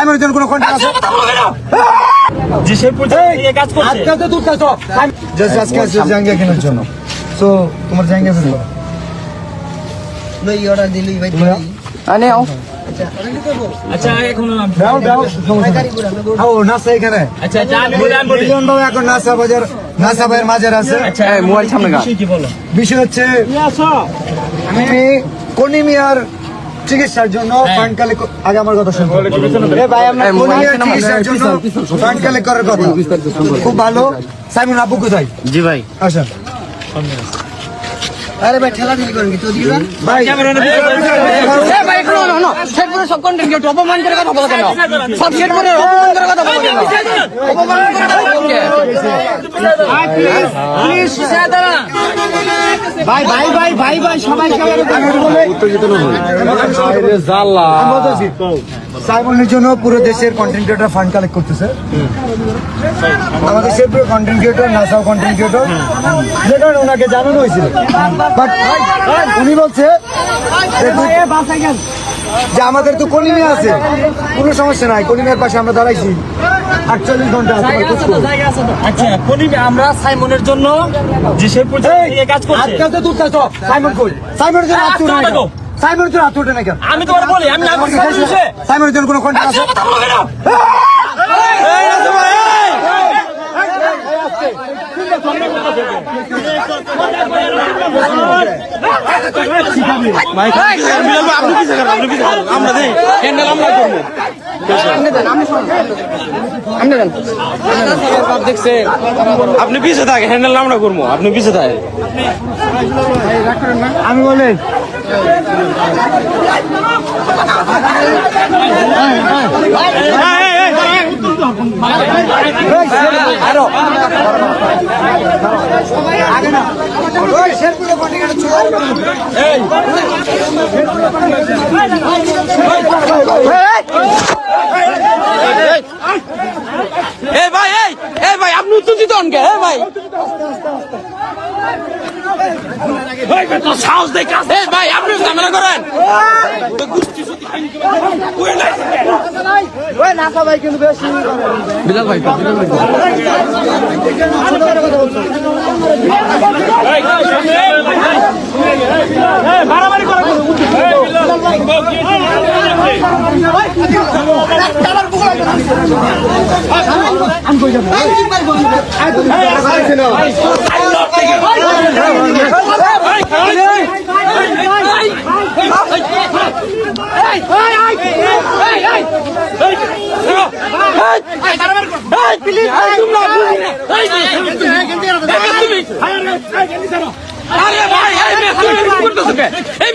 সাইমনের জন্য কোনো কন্ট্যাক্ট আছে? যে সে পর্যন্ত এই কাজ করছে। আজকে তো তুই কাজ জাস্ট আজকে আছে জাঙ্গিয়া কেনার জন্য। সো তোমার অর্ডার দিলি ভাই আনে আও। আচ্ছা। এখন আমি- দাও দাও ও নাসা এখানে। আচ্ছা আচ্ছা আমি বলি আমি বলি। মিলন বাবু এখন নাসা বাজার নাসা ভাইয়ের আছে। আচ্ছা মোবাইল সামনে বিষয় কি বলো? বিষয় হচ্ছে আমি কনিমিয়ার চিকিৎসার জন্য ফান্ড কালেক্ট আগে আমার কথা শুনুন ভাই আমরা নাম্বার চিকিৎসার জন্য ফান্ড কালেক্ট করার কথা? খুব ভালো। সাইমন আবু কোথায়? জি ভাই। আসেন। আরে ভাই ঠেলা ঠেলি করেন কি? তো দিবা? ভাই এ ভাই একটু না না শেরপুরে সব কন্টেন্ট কেউ অপমান করে কথা বলতে না সব শেরপুরে অপমান করে কথা বলতে না অপমান করে কথা বলতে ভাই ভাই সাইমনের জন্য পুরো দেশের কন্টেন্ট ক্রিয়েটর ফান্ড কালেক্ট করতেছে। আমাদের শেরপুর কন্টেন্ট ক্রিয়েটর নাসাও কন্টেন্ট ক্রিয়েটর যে কারণে ওনাকে জানানো হয়েছিল। বাট উনি বলছে যে আমাদের তো কলিমে আছে। কোনো সমস্যা নাই, কলিমের পাশে আমরা দাঁড়াইছি। আটচল্লিশ ঘণ্টা করব। আচ্ছা আমরা সাইমনের জন্য কাজ করছে আজকাল তো কাজ সাইমন কই সাইমনের জন্য তো। সাইমনের জন্য হাত না কেন আমি তোমার বলি আমি না সাইমনের জন্য কোনো কন্ট্যাক্ট আছে আপনি পিছে থাকে হ্যান্ডেল আমরা করব আপনি পিছে থাকে আমি বলি ওই শেরপুরে এ ভাই এই এই ভাই আপনি উত্তর দিতে অনকে এ ভাই। সাহস দেখে এ ভাই আপনি ঝামেলা করেন। ভাই কিন্তু বেশি বিলাল ভাই বিলাল ভাই তো। মারামারি করা আরে ভাই এই মেয়ে তুমি করতেছো কে? এই